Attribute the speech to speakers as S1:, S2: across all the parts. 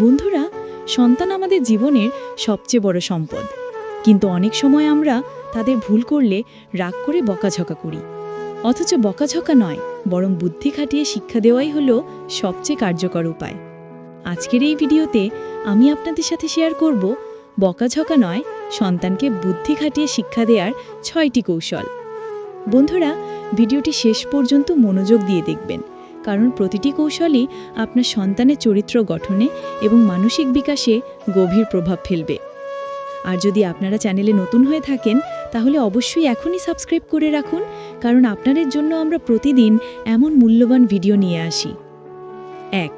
S1: বন্ধুরা, সন্তান আমাদের জীবনের সবচেয়ে বড় সম্পদ। কিন্তু অনেক সময় আমরা তাদের ভুল করলে রাগ করে বকাঝকা করি। অথচ বকাঝকা নয়, বরং বুদ্ধি খাটিয়ে শিক্ষা দেওয়াই হলো সবচেয়ে কার্যকর উপায়। আজকের এই ভিডিওতে আমি আপনাদের সাথে শেয়ার করব, বকাঝকা নয়, সন্তানকে বুদ্ধি খাটিয়ে শিক্ষা দেওয়ার ছয়টি কৌশল। বন্ধুরা, ভিডিওটি শেষ পর্যন্ত মনোযোগ দিয়ে দেখবেন। কারণ প্রতিটি কৌশলই আপনার সন্তানের চরিত্র গঠনে এবং মানসিক বিকাশে গভীর প্রভাব ফেলবে। আর যদি আপনারা চ্যানেলে নতুন হয়ে থাকেন, তাহলে অবশ্যই এখনই সাবস্ক্রাইব করে রাখুন, কারণ আপনাদের জন্য আমরা প্রতিদিন এমন মূল্যবান ভিডিও নিয়ে আসি। এক,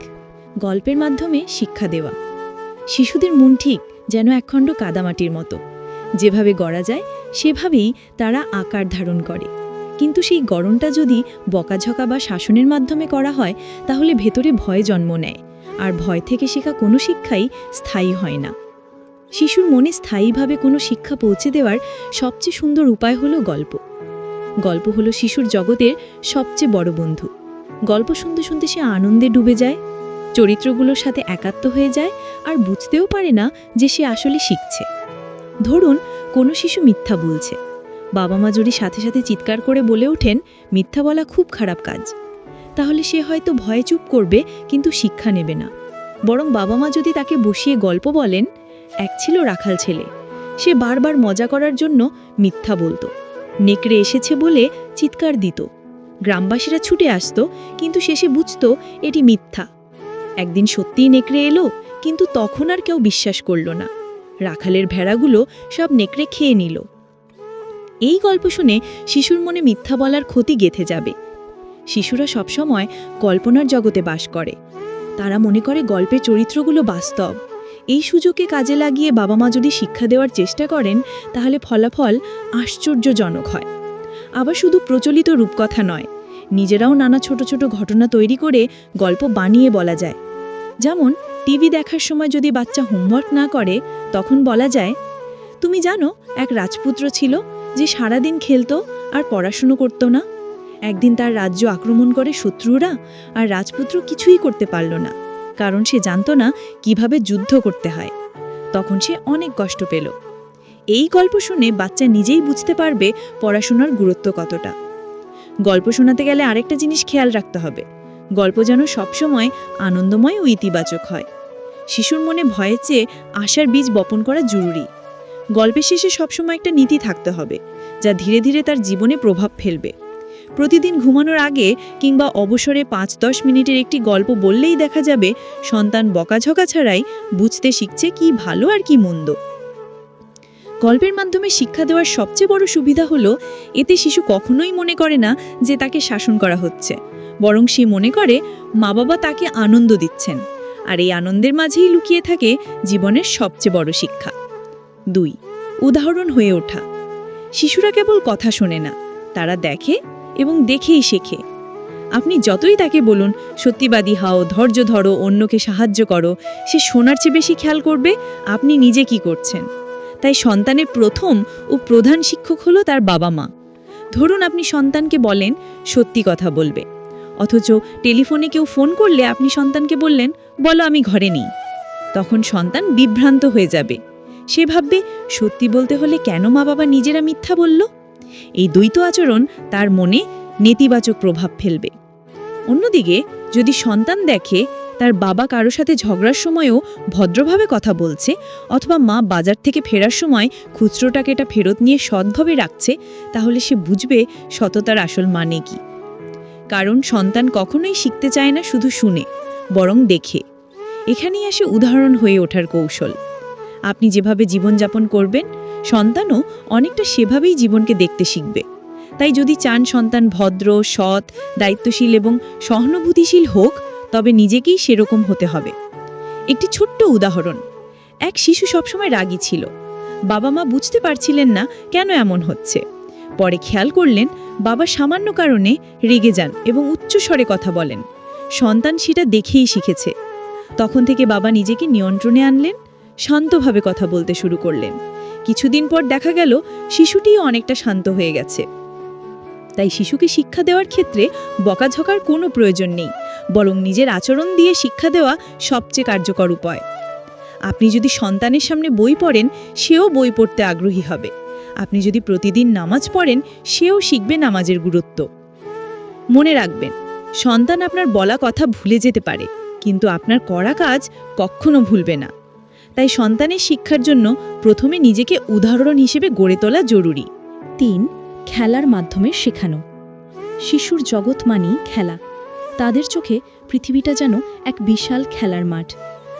S1: গল্পের মাধ্যমে শিক্ষা দেওয়া। শিশুদের মন ঠিক যেন একখণ্ড কাদামাটির মতো। যেভাবে গড়া যায়, সেভাবেই তারা আকার ধারণ করে। কিন্তু সেই গড়নটা যদি বকাঝকা বা শাসনের মাধ্যমে করা হয়, তাহলে ভেতরে ভয় জন্ম নেয়। আর ভয় থেকে শেখা কোনো শিক্ষাই স্থায়ী হয় না। শিশুর মনে স্থায়ীভাবে কোনো শিক্ষা পৌঁছে দেওয়ার সবচেয়ে সুন্দর উপায় হলো গল্প। গল্প হলো শিশুর জগতের সবচেয়ে বড় বন্ধু। গল্প শুনতে শুনতে সে আনন্দে ডুবে যায়, চরিত্রগুলোর সাথে একাত্ম হয়ে যায় আর বুঝতেও পারে না যে সে আসলে শিখছে। ধরুন, কোনো শিশু মিথ্যা বলছে। বাবা মা যদি সাথে সাথে চিৎকার করে বলে ওঠেন, মিথ্যা বলা খুব খারাপ কাজ। তাহলে সে হয়তো ভয়ে চুপ করবে, কিন্তু শিক্ষা নেবে না। বরং বাবা মা যদি তাকে বসিয়ে গল্প বলেন, এক ছিল রাখাল ছেলে। সে বারবার মজা করার জন্য মিথ্যা বলতো। নেকড়ে এসেছে বলে চিৎকার দিত। গ্রামবাসীরা ছুটে আসতো, কিন্তু শেষে বুঝতো এটি মিথ্যা। একদিন সত্যিই নেকড়ে এলো, কিন্তু তখন আর কেউ বিশ্বাস করল না। রাখালের ভেড়াগুলো সব নেকড়ে খেয়ে নিল। এই গল্প শুনে শিশুর মনে মিথ্যা বলার ক্ষতি গেথে যাবে। শিশুরা সবসময় কল্পনার জগতে বাস করে। তারা মনে করে গল্পের চরিত্রগুলো বাস্তব। এই সুযোগে কাজে লাগিয়ে বাবা মা যদি শিক্ষা দেওয়ার চেষ্টা করেন, তাহলে ফলাফল আশ্চর্যজনক হয়। আবার শুধু প্রচলিত রূপকথা নয়, নিজেরাও নানা ছোট ছোট ঘটনা তৈরি করে গল্প বানিয়ে বলা যায়। যেমন, টিভি দেখার সময় যদি বাচ্চা হোমওয়ার্ক না করে, তখন বলা যায়, তুমি জানো, এক রাজপুত্র ছিল যে সারাদিন খেলতো আর পড়াশুনো করতো না। একদিন তার রাজ্য আক্রমণ করে শত্রুরা আর রাজপুত্র কিছুই করতে পারল না, কারণ সে জানতো না কীভাবে যুদ্ধ করতে হয়। তখন সে অনেক কষ্ট পেল। এই গল্প শুনে বাচ্চা নিজেই বুঝতে পারবে পড়াশোনার গুরুত্ব কতটা। গল্প শোনাতে গেলে আরেকটা জিনিস খেয়াল রাখতে হবে। গল্প যেন সবসময় আনন্দময় ও ইতিবাচক হয়। শিশুর মনে ভয়ের চেয়ে আশার বীজ বপন করা জরুরি। গল্পের শেষে সবসময় একটা নীতি থাকতে হবে, যা ধীরে ধীরে তার জীবনে প্রভাব ফেলবে। প্রতিদিন ঘুমানোর আগে কিংবা অবসরে পাঁচ দশ মিনিটের একটি গল্প বললেই দেখা যাবে, সন্তান বকাঝকা ছাড়াই বুঝতে শিখছে কি ভালো আর কি মন্দ। গল্পের মাধ্যমে শিক্ষা দেওয়ার সবচেয়ে বড় সুবিধা হলো, এতে শিশু কখনোই মনে করে না যে তাকে শাসন করা হচ্ছে। বরং সে মনে করে মা বাবা তাকে আনন্দ দিচ্ছেন। আর এই আনন্দের মাঝেই লুকিয়ে থাকে জীবনের সবচেয়ে বড় শিক্ষা। দুই, উদাহরণ হয়ে ওঠা। শিশুরা কেবল কথা শোনে না, তারা দেখে এবং দেখেই শেখে। আপনি যতই তাকে বলুন, সত্যিবাদী হাও, ধৈর্য ধরো, অন্যকে সাহায্য করো, সে শোনার চেয়ে বেশি খেয়াল করবে আপনি নিজে কি করছেন। তাই সন্তানের প্রথম ও প্রধান শিক্ষক হলো তার বাবা মা। ধরুন আপনি সন্তানকে বলেন, সত্যি কথা বলবে। অথচ টেলিফোনে কেউ ফোন করলে আপনি সন্তানকে বললেন, বলো আমি ঘরে নেই। তখন সন্তান বিভ্রান্ত হয়ে যাবে। সে ভাববে, সত্যি বলতে হলে কেন মা বাবা নিজেরা মিথ্যা বলল? এই দ্বৈত আচরণ তার মনে নেতিবাচক প্রভাব ফেলবে। অন্যদিকে, যদি সন্তান দেখে তার বাবা কারও সাথে ঝগড়ার সময়ও ভদ্রভাবে কথা বলছে, অথবা মা বাজার থেকে ফেরার সময় খুচরো টাকাটা ফেরত নিয়ে সৎভাবে রাখছে, তাহলে সে বুঝবে সততার আসল মানে কি। কারণ সন্তান কখনোই শিখতে চায় না শুধু শুনে, বরং দেখে। এখানেই আসে উদাহরণ হয়ে ওঠার কৌশল। আপনি যেভাবে জীবনযাপন করবেন, সন্তানও অনেকটা সেভাবেই জীবনকে দেখতে শিখবে। তাই যদি চান সন্তান ভদ্র, সৎ, দায়িত্বশীল এবং সহানুভূতিশীল হোক, তবে নিজেকেই সেরকম হতে হবে। একটি ছোট্ট উদাহরণ, এক শিশু সবসময় রাগী ছিল। বাবা মা বুঝতে পারছিলেন না কেন এমন হচ্ছে। পরে খেয়াল করলেন, বাবা সামান্য কারণে রেগে যান এবং উচ্চ স্বরে কথা বলেন। সন্তান সেটা দেখেই শিখেছে। তখন থেকে বাবা নিজেকে নিয়ন্ত্রণে আনলেন শান্তভাবে কথা বলতে শুরু করলেন। কিছুদিন পর দেখা গেল, শিশুটিও অনেকটা শান্ত হয়ে গেছে। তাই শিশুকে শিক্ষা দেওয়ার ক্ষেত্রে বকাঝকার কোনো প্রয়োজন নেই, বরং নিজের আচরণ দিয়ে শিক্ষা দেওয়া সবচেয়ে কার্যকর উপায়। আপনি যদি সন্তানের সামনে বই পড়েন, সেও বই পড়তে আগ্রহী হবে। আপনি যদি প্রতিদিন নামাজ পড়েন, সেও শিখবে নামাজের গুরুত্ব। মনে রাখবেন, সন্তান আপনার বলা কথা ভুলে যেতে পারে, কিন্তু আপনার করা কাজ কখনো ভুলবে না। তাই সন্তানের শিক্ষার জন্য প্রথমে নিজেকে উদাহরণ হিসেবে গড়ে তোলা জরুরি। তিন, খেলার মাধ্যমে শেখানো। শিশুর জগৎ মানেই খেলা। তাদের চোখে পৃথিবীটা যেন এক বিশাল খেলার মাঠ।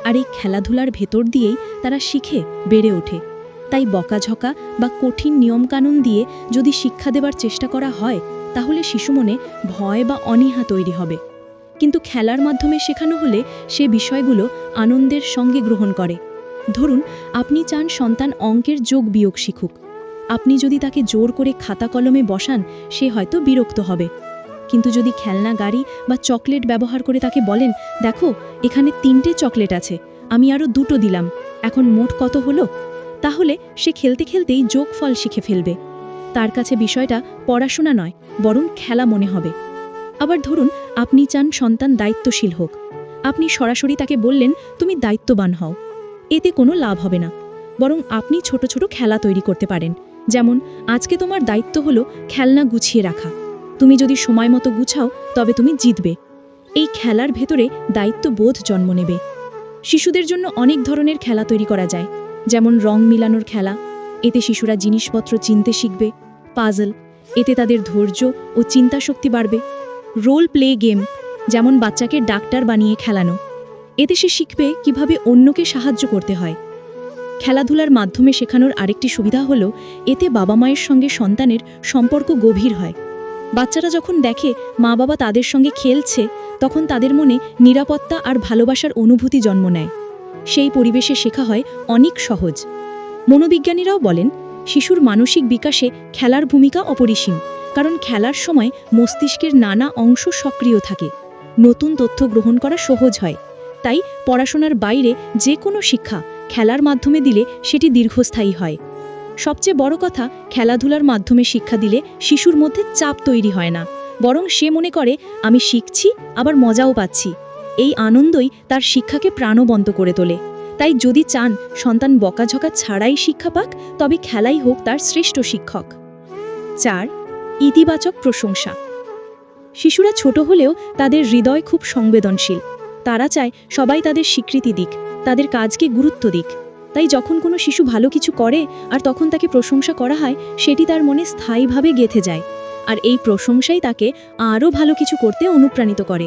S1: আর এই খেলাধুলার ভেতর দিয়েই তারা শিখে বেড়ে ওঠে। তাই বকাঝকা বা কঠিন নিয়মকানুন দিয়ে যদি শিক্ষা দেবার চেষ্টা করা হয়, তাহলে শিশু মনে ভয় বা অনীহা তৈরি হবে। কিন্তু খেলার মাধ্যমে শেখানো হলে সে বিষয়গুলো আনন্দের সঙ্গে গ্রহণ করে। ধরুন, আপনি চান সন্তান অঙ্কের যোগ বিয়োগ শিখুক। আপনি যদি তাকে জোর করে খাতা কলমে বসান, সে হয়তো বিরক্ত হবে। কিন্তু যদি খেলনা, গাড়ি বা চকলেট ব্যবহার করে তাকে বলেন, দেখো, এখানে তিনটে চকলেট আছে, আমি আরও দুটো দিলাম, এখন মোট কত হলো? তাহলে সে খেলতে খেলতেই যোগফল শিখে ফেলবে। তার কাছে বিষয়টা পড়াশোনা নয়, বরং খেলা মনে হবে। আবার ধরুন, আপনি চান সন্তান দায়িত্বশীল হোক। আপনি সরাসরি তাকে বললেন, তুমি দায়িত্ববান হও। এতে কোনো লাভ হবে না। বরং আপনি ছোট ছোট খেলা তৈরি করতে পারেন। যেমন, আজকে তোমার দায়িত্ব হলো খেলনা গুছিয়ে রাখা। তুমি যদি সময় মতো গুছাও, তবে তুমি জিতবে। এই খেলার ভেতরে দায়িত্ববোধ জন্ম নেবে। শিশুদের জন্য অনেক ধরনের খেলা তৈরি করা যায়। যেমন, রং মিলানোর খেলা। এতে শিশুরা জিনিসপত্র চিনতে শিখবে। পাজল। এতে তাদের ধৈর্য ও চিন্তাশক্তি বাড়বে। Role play game. যেমন, বাচ্চাকে ডাক্তার বানিয়ে খেলানো। এতে সে শিখবে কীভাবে অন্যকে সাহায্য করতে হয়। খেলাধুলার মাধ্যমে শেখানোর আরেকটি সুবিধা হলো, এতে বাবা মায়ের সঙ্গে সন্তানের সম্পর্ক গভীর হয়। বাচ্চারা যখন দেখে মা বাবা তাদের সঙ্গে খেলছে, তখন তাদের মনে নিরাপত্তা আর ভালোবাসার অনুভূতি জন্ম নেয়। সেই পরিবেশে শেখা হয় অনেক সহজ। মনোবিজ্ঞানীরাও বলেন, শিশুর মানসিক বিকাশে খেলার ভূমিকা অপরিসীম, কারণ খেলার সময় মস্তিষ্কের নানা অংশ সক্রিয় থাকে। নতুন তথ্য গ্রহণ করা সহজ হয়। তাই পড়াশোনার বাইরে যে কোনো শিক্ষা খেলার মাধ্যমে দিলে সেটি দীর্ঘস্থায়ী হয়। সবচেয়ে বড় কথা, খেলাধুলার মাধ্যমে শিক্ষা দিলে শিশুর মধ্যে চাপ তৈরি হয় না। বরং সে মনে করে, আমি শিখছি, আবার মজাও পাচ্ছি। এই আনন্দই তার শিক্ষাকে প্রাণবন্ত করে তোলে। তাই যদি চান, সন্তান বকাঝকা ছাড়াই শিক্ষা পাক, তবে খেলাই হোক তার শ্রেষ্ঠ শিক্ষক। চার, ইতিবাচক প্রশংসা। শিশুরা ছোট হলেও তাদের হৃদয় খুব সংবেদনশীল। তারা চায় সবাই তাদের স্বীকৃতি দিক, তাদের কাজকে গুরুত্ব দিক। তাই যখন কোনো শিশু ভালো কিছু করে আর তখন তাকে প্রশংসা করা হয়, সেটি তার মনে স্থায়ীভাবে গেঁথে যায়। আর এই প্রশংসাই তাকে আরও ভালো কিছু করতে অনুপ্রাণিত করে।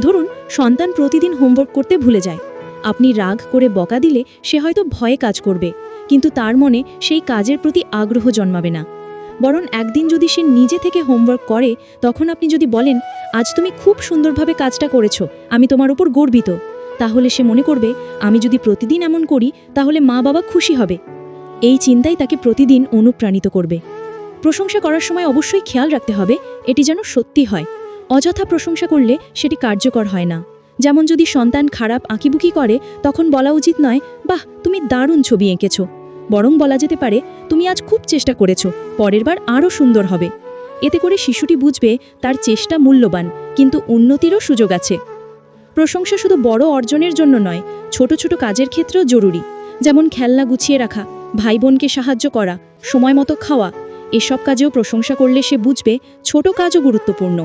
S1: ধরুন, সন্তান প্রতিদিন হোমওয়ার্ক করতে ভুলে যায়। আপনি রাগ করে বকা দিলে সে হয়তো ভয়ে কাজ করবে, কিন্তু তার মনে সেই কাজের প্রতি আগ্রহ জন্মাবে না। বরং একদিন যদি সে নিজে থেকে হোমওয়ার্ক করে, তখন আপনি যদি বলেন, আজ তুমি খুব সুন্দরভাবে কাজটা করেছ, আমি তোমার উপর গর্বিত। তাহলে সে মনে করবে, আমি যদি প্রতিদিন এমন করি, তাহলে মা বাবা খুশি হবে। এই চিন্তাই তাকে প্রতিদিন অনুপ্রাণিত করবে। প্রশংসা করার সময় অবশ্যই খেয়াল রাখতে হবে, এটি যেন সত্যি হয়। অযথা প্রশংসা করলে সেটি কার্যকর হয় না। যেমন যদি সন্তান খারাপ আঁকিবুকি করে, তখন বলা উচিত নয়, বাহ, তুমি দারুণ ছবি এঁকেছো। বরং বলা যেতে পারে তুমি আজ খুব চেষ্টা করেছ, পরের বার আরও সুন্দর হবে। এতে করে শিশুটি বুঝবে তার চেষ্টা মূল্যবান, কিন্তু উন্নতিরও সুযোগ আছে। প্রশংসা শুধু বড় অর্জনের জন্য নয়, ছোট ছোট কাজের ক্ষেত্রেও জরুরি। যেমন খেলনা গুছিয়ে রাখা ভাই বোনকে সাহায্য করা, সময় মতো খাওয়া, এসব কাজেও প্রশংসা করলে সে বুঝবে ছোট কাজও গুরুত্বপূর্ণ।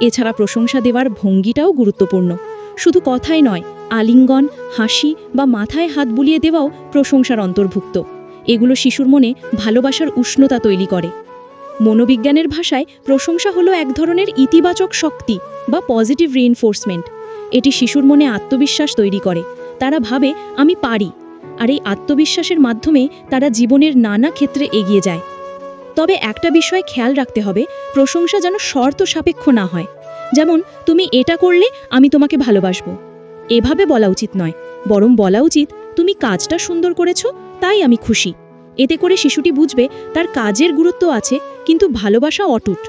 S1: এছাড়া প্রশংসা দেওয়ার ভঙ্গিটাও গুরুত্বপূর্ণ। শুধু কথাই নয় আলিঙ্গন, হাসি বা মাথায় হাত বুলিয়ে দেওয়াও প্রশংসার অন্তর্ভুক্ত। এগুলো শিশুর মনে ভালোবাসার উষ্ণতা তৈরি করে। মনোবিজ্ঞানের ভাষায় প্রশংসা হলো এক ধরনের ইতিবাচক শক্তি বা পজিটিভ রিইনফোর্সমেন্ট এটি শিশুর মনে আত্মবিশ্বাস তৈরি করে। তারা ভাবে, আমি পারি। আর এই আত্মবিশ্বাসের মাধ্যমে তারা জীবনের নানা ক্ষেত্রে এগিয়ে যায়। তবে একটা বিষয় খেয়াল রাখতে হবে, প্রশংসা যেন শর্ত সাপেক্ষ না হয়। যেমন, তুমি এটা করলে, আমি তোমাকে ভালোবাসবো। এভাবে বলা উচিত নয়। বরং বলা উচিত, তুমি কাজটা সুন্দর করেছ, তাই আমি খুশি। এতে করে শিশুটি বুঝবে তার কাজের গুরুত্ব আছে, কিন্তু ভালোবাসা অটুট।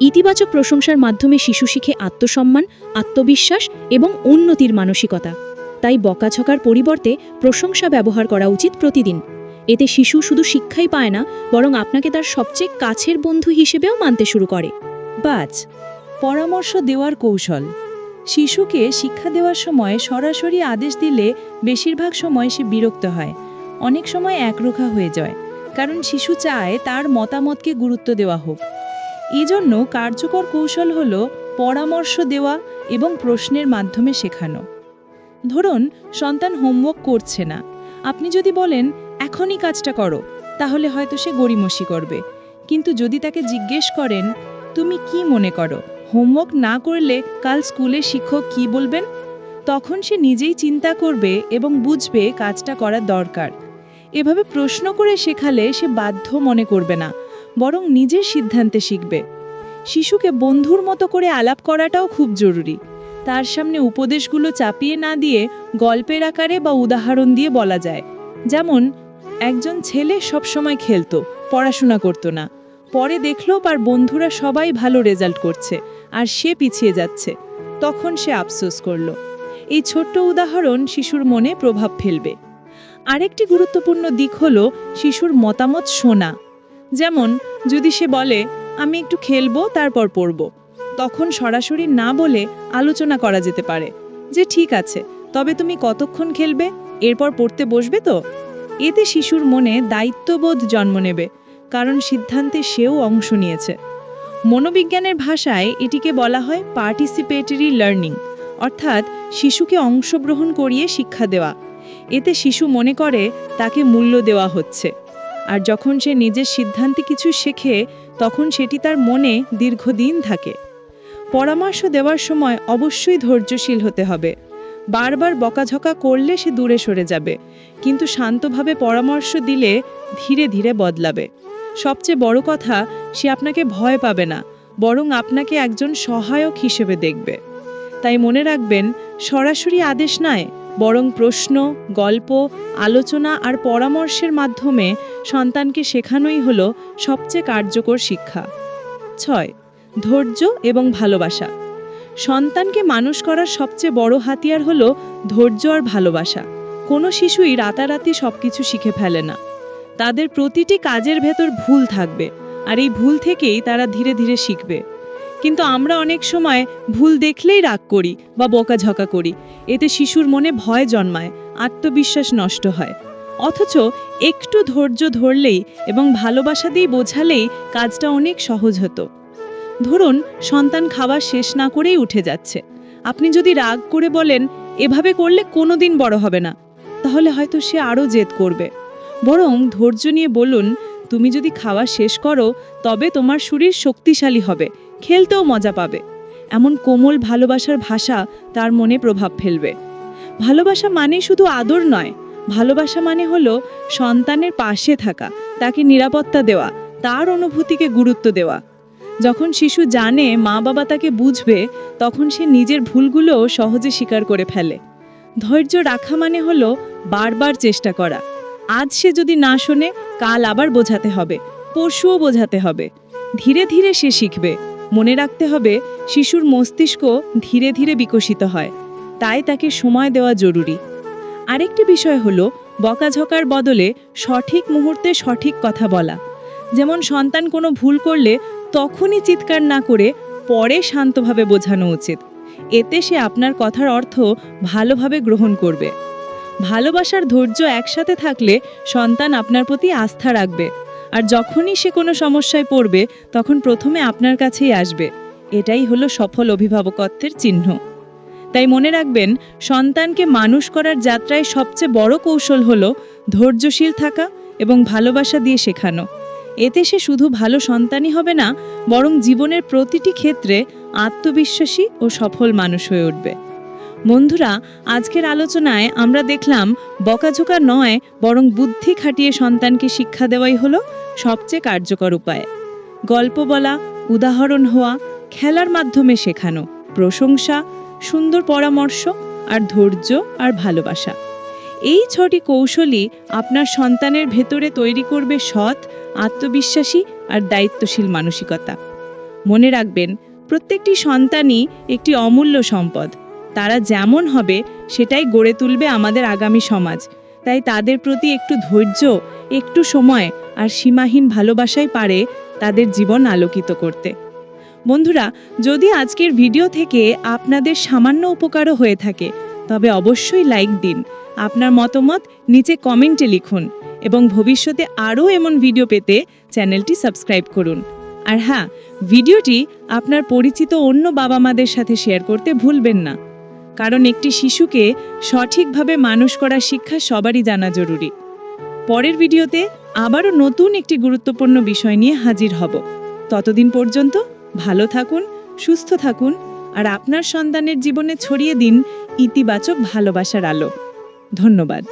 S1: ইতিবাচক প্রশংসার মাধ্যমে শিশু শিখে আত্মসম্মান, আত্মবিশ্বাস এবং উন্নতির মানসিকতা। তাই বকাঝকার পরিবর্তে প্রশংসা ব্যবহার করা উচিত প্রতিদিন। এতে শিশু শুধু শিক্ষাই পায় না, বরং আপনাকে তার সবচেয়ে কাছের বন্ধু হিসেবেও মানতে শুরু করে।
S2: বাজ পরামর্শ দেওয়ার কৌশল।
S1: শিশুকে শিক্ষা দেওয়ার সময় সরাসরি আদেশ দিলে বেশিরভাগ সময় সে বিরক্ত হয়। অনেক সময় একরোখা হয়ে যায়, কারণ শিশু চায় তার মতামতকে গুরুত্ব দেওয়া হোক। এজন্য কার্যকর কৌশল হল পরামর্শ দেওয়া এবং প্রশ্নের মাধ্যমে শেখানো। ধরুন, সন্তান হোমওয়ার্ক করছে না। আপনি যদি বলেন, এখনই কাজটা করো তাহলে হয়তো সে গড়িমসি করবে। কিন্তু যদি তাকে জিজ্ঞেস করেন, তুমি কি মনে করো? হোমওয়ার্ক না করলে কাল স্কুলে শিক্ষক কি বলবেন? তখন সে নিজেই চিন্তা করবে এবং বুঝবে কাজটা করার দরকার। এভাবে প্রশ্ন করে শেখালে সে বাধ্য মনে করবে না, বরং নিজের সিদ্ধান্তে শিখবে। শিশুকে বন্ধুর মতো করে আলাপ করাটাও খুব জরুরি। তার সামনে উপদেশগুলো চাপিয়ে না দিয়ে গল্পের আকারে বা উদাহরণ দিয়ে বলা যায়। যেমন, একজন ছেলে সবসময় খেলতো, পড়াশোনা করতো না। পরে দেখল তার বন্ধুরা সবাই ভালো রেজাল্ট করছে। আর সে পিছিয়ে যাচ্ছে। তখন সে আফসোস করল। এই ছোট্ট উদাহরণ শিশুর মনে প্রভাব ফেলবে। আরেকটি গুরুত্বপূর্ণ দিক হল শিশুর মতামত শোনা। যেমন, যদি সে বলে, আমি একটু খেলব, তারপর পড়ব। তখন সরাসরি না বলে আলোচনা করা যেতে পারে যে, ঠিক আছে, তবে তুমি কতক্ষণ খেলবে? এরপর পড়তে বসবে তো? এতে শিশুর মনে দায়িত্ববোধ জন্ম নেবে, কারণ সিদ্ধান্তে সেও অংশ নিয়েছে। মনোবিজ্ঞানের ভাষায় এটিকে বলা হয় পার্টিসিপেটরি লার্নিং অর্থাৎ শিশুকে অংশগ্রহণ করিয়ে শিক্ষা দেওয়া। এতে শিশু মনে করে তাকে মূল্য দেওয়া হচ্ছে। আর যখন সে নিজের সিদ্ধান্তে কিছু শেখে, তখন সেটি তার মনে দীর্ঘদিন থাকে। পরামর্শ দেওয়ার সময় অবশ্যই ধৈর্যশীল হতে হবে। বারবার বকাঝকা করলে সে দূরে সরে যাবে, কিন্তু শান্তভাবে পরামর্শ দিলে ধীরে ধীরে বদলাবে। সবচেয়ে বড় কথা, সে আপনাকে ভয় পাবে না, বরং আপনাকে একজন সহায়ক হিসেবে দেখবে। তাই মনে রাখবেন, সরাসরি আদেশ নয়, বরং প্রশ্ন, গল্প, আলোচনা আর পরামর্শের মাধ্যমে সন্তানকে শেখানোই হলো সবচেয়ে কার্যকর শিক্ষা। ছয়, ধৈর্য এবং ভালোবাসা। সন্তানকে মানুষ করার সবচেয়ে বড় হাতিয়ার হলো ধৈর্য আর ভালোবাসা। কোনো শিশুই রাতারাতি সবকিছু শিখে ফেলে না। তাদের প্রতিটি কাজের ভেতর ভুল থাকবে আর এই ভুল থেকেই তারা ধীরে ধীরে শিখবে। কিন্তু আমরা অনেক সময় ভুল দেখলেই রাগ করি বা বকাঝকা করি। এতে শিশুর মনে ভয় জন্মায়, আত্মবিশ্বাস নষ্ট হয়। অথচ একটু ধৈর্য ধরলেই এবং ভালোবাসা দিয়ে বোঝালেই কাজটা অনেক সহজ হতো। ধরুন, সন্তান খাবার শেষ না করেই উঠে যাচ্ছে। আপনি যদি রাগ করে বলেন, এভাবে করলে কোনো দিন বড় হবে না। তাহলে হয়তো সে আরও জেদ করবে। বরং ধৈর্য নিয়ে বলুন, তুমি যদি খাওয়া শেষ করো, তবে তোমার শরীর শক্তিশালী হবে, খেলতেও মজা পাবে। এমন কোমল ভালোবাসার ভাষা তার মনে প্রভাব ফেলবে। ভালোবাসা মানে শুধু আদর নয়, ভালোবাসা মানে হলো সন্তানের পাশে থাকা, তাকে নিরাপত্তা দেওয়া, তার অনুভূতিকে গুরুত্ব দেওয়া। যখন শিশু জানে মা বাবা তাকে বুঝবে, তখন সে নিজের ভুলগুলো সহজে স্বীকার করে ফেলে। ধৈর্য রাখা মানে হলো বারবার চেষ্টা করা। আজ সে যদি না শোনে, কাল আবার বোঝাতে হবে, পরশুও বোঝাতে হবে। ধীরে ধীরে সে শিখবে। মনে রাখতে হবে, শিশুর মস্তিষ্ক ধীরে ধীরে বিকশিত হয়। তাই তাকে সময় দেওয়া জরুরি। আরেকটি বিষয় হলো, বকাঝকার বদলে সঠিক মুহূর্তে সঠিক কথা বলা। যেমন সন্তান কোনো ভুল করলে তখনই চিৎকার না করে পরে শান্তভাবে বোঝানো উচিত। এতে সে আপনার কথার অর্থ ভালোভাবে গ্রহণ করবে। ভালোবাসার ধৈর্য একসাথে থাকলে সন্তান আপনার প্রতি আস্থা রাখবে। আর যখনই সে কোনো সমস্যায় পড়বে, তখন প্রথমে আপনার কাছেই আসবে। এটাই হলো সফল অভিভাবকত্বের চিহ্ন। তাই মনে রাখবেন, সন্তানকে মানুষ করার যাত্রায় সবচেয়ে বড় কৌশল হলো ধৈর্যশীল থাকা এবং ভালোবাসা দিয়ে শেখানো। এতে সে শুধু ভালো সন্তানই হবে না, বরং জীবনের প্রতিটি ক্ষেত্রে আত্মবিশ্বাসী ও সফল মানুষ হয়ে উঠবে। বন্ধুরা, আজকের আলোচনায় আমরা দেখলাম বকাঝোকা নয়, বরং বুদ্ধি খাটিয়ে সন্তানকে শিক্ষা দেওয়াই হলো সবচেয়ে কার্যকর উপায়। গল্প বলা, উদাহরণ হওয়া, খেলার মাধ্যমে শেখানো, প্রশংসা, সুন্দর পরামর্শ, আর ধৈর্য, আর ভালোবাসা। এই ছটি কৌশলই আপনার সন্তানের ভেতরে তৈরি করবে সৎ, আত্মবিশ্বাসী, আর দায়িত্বশীল মানসিকতা। মনে রাখবেন, প্রত্যেকটি সন্তানই একটি অমূল্য সম্পদ। তারা যেমন হবে, সেটাই গড়ে তুলবে আমাদের আগামী সমাজ। তাই তাদের প্রতি একটু ধৈর্য, একটু সময় আর সীমাহীন ভালোবাসাই পারে তাদের জীবন আলোকিত করতে।
S2: বন্ধুরা, যদি আজকের ভিডিও থেকে আপনাদের সামান্য উপকারও হয়ে থাকে, তবে অবশ্যই লাইক দিন। আপনার মতামত নিচে কমেন্টে লিখুন এবং ভবিষ্যতে আরও এমন ভিডিও পেতে চ্যানেলটি সাবস্ক্রাইব করুন। আর হ্যাঁ ভিডিওটি আপনার পরিচিত অন্য বাবা মাদের সাথে শেয়ার করতে ভুলবেন না। কারণ একটি শিশুকে সঠিকভাবে মানুষ করা শিক্ষা সবারই জানা জরুরি। পরের ভিডিওতে আবারও নতুন একটি গুরুত্বপূর্ণ বিষয় নিয়ে হাজির হব। ততদিন পর্যন্ত ভালো থাকুন, সুস্থ থাকুন, আর আপনার সন্তানের জীবনে ছড়িয়ে দিন ইতিবাচক ভালোবাসার আলো। ধন্যবাদ।